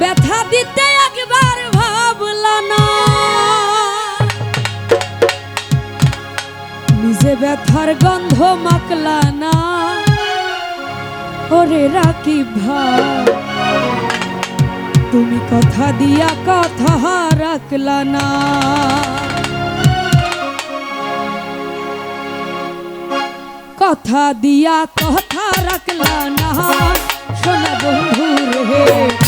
ব্যথা দিতে একবার না। নিজে ব্যথার গন্ধ মাকলা না। ওরে রাখি ভাই, তুমি কথা দিয়া কথা রাখলা না। কথা দিয়া কথা রাখলা না। শোনা বন্ধু রে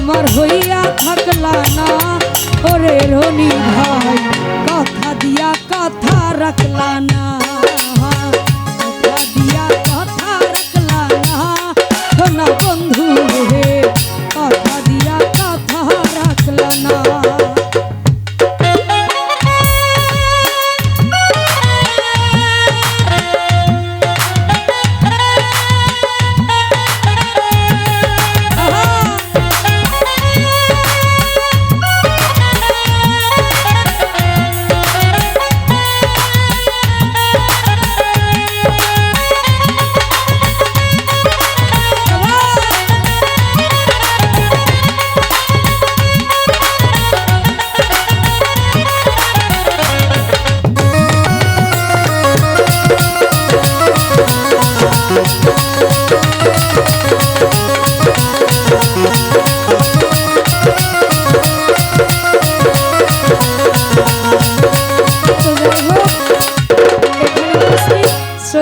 আমার হইয়া থাকলা না। ওরে রনি ভাই কথা দিয়া কথা রাখলা না।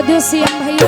দেশিয়ান ভাইয়া